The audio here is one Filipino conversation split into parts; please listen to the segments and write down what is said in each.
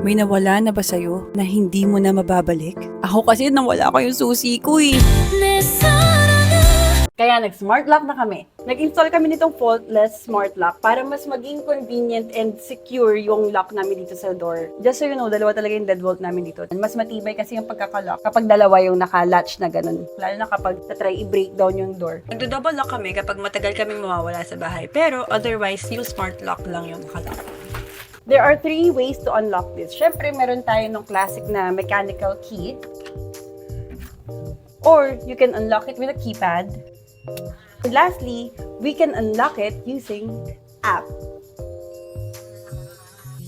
May nawala na ba sa'yo na hindi mo na mababalik? Ako kasi nawala ko yung susi ko eh. Kaya nag-smart lock na kami. Nag-install kami nitong faultless smart lock para mas maging convenient and secure yung lock namin dito sa door. Just so you know, dalawa talaga yung deadbolt namin dito. Mas matibay kasi yung pagkakalock kapag dalawa yung naka-latch na ganun. Lalo na kapag try i-break down yung door. Nagdo-double lock kami kapag matagal kami mawawala sa bahay. Pero otherwise, yung smart lock lang yung nakalock. There are three ways to unlock this. Siyempre, meron tayo ng classic na mechanical key. Or you can unlock it with a keypad. And lastly, we can unlock it using app.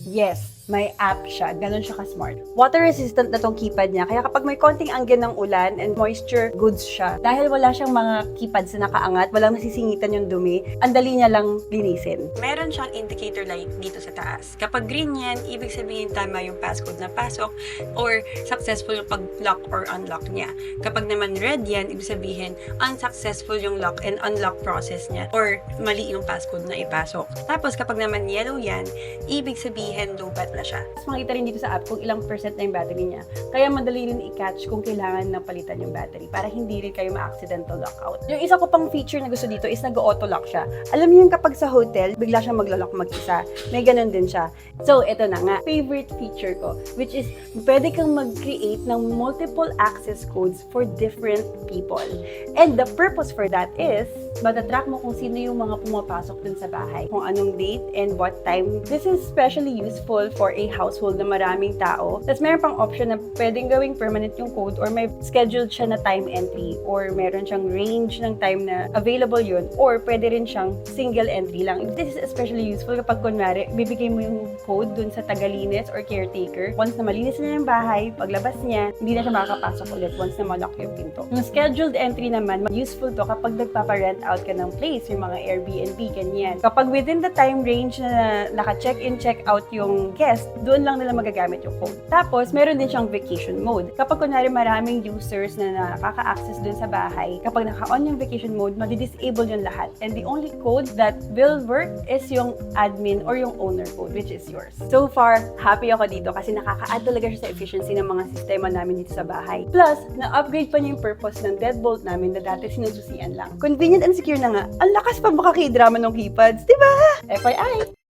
Yes, may app siya. Ganon siya ka-smart. Water resistant na tong keypad niya. Kaya kapag may konting angin ng ulan and moisture, goods siya. Dahil wala siyang mga keypads na nakaangat, walang nasisingitan yung dumi, ang dali niya lang linisin. Meron siyang indicator light dito sa taas. Kapag green yan, ibig sabihin tama yung passcode na pasok or successful yung pag-lock or unlock niya. Kapag naman red yan, ibig sabihin unsuccessful yung lock and unlock process niya or mali yung passcode na ipasok. Tapos kapag naman yellow yan, ibig sabihin low bat na siya. Mas makita rin dito sa app kung ilang percent na yung battery niya. Kaya madali rin i-catch kung kailangan na palitan yung battery para hindi rin kayo ma-accidental lockout. Yung isa ko pang feature na gusto dito is nag-auto lock siya. Alam niyo yung kapag sa hotel, bigla siyang maglalok mag-isa. May ganun din siya. So, ito na nga. Favorite feature ko, which is pwede kang mag-create ng multiple access codes for different people. And the purpose for that is, matatrack mo kung sino yung mga pumapasok dun sa bahay. Kung anong date and what time. This is especially useful for a household na maraming tao. Tapos meron pang option na pwedeng gawing permanent yung code or may scheduled siya na time entry or meron siyang range ng time na available yun or pwede rin siyang single entry lang. This is especially useful kapag kunwari, bibigay mo yung code dun sa tagalinis or caretaker. Once na malinis na yung bahay, paglabas niya, hindi na siya makakapasok ulit once na malock yung pinto. Yung scheduled entry naman, useful to kapag nagpapa-rent out ka ng place, yung mga Airbnb, ganyan. Kapag within the time range na naka-check-in, check-out yung guest, doon lang nila magagamit yung code. Tapos, meron din siyang vacation mode. Kapag kunwari maraming users na nakaka-access dun sa bahay, kapag naka-on yung vacation mode, madi-disable yung lahat. And the only code that will work is yung admin or yung owner code, which is yours. So far, happy ako dito kasi nakaka-add talaga siya sa efficiency ng mga sistema namin dito sa bahay. Plus, na-upgrade pa niya yung purpose ng deadbolt namin na dati sinususian lang. Convenient and secure na nga. Ang lakas pa makaki-drama ng keypads, di ba? FYI!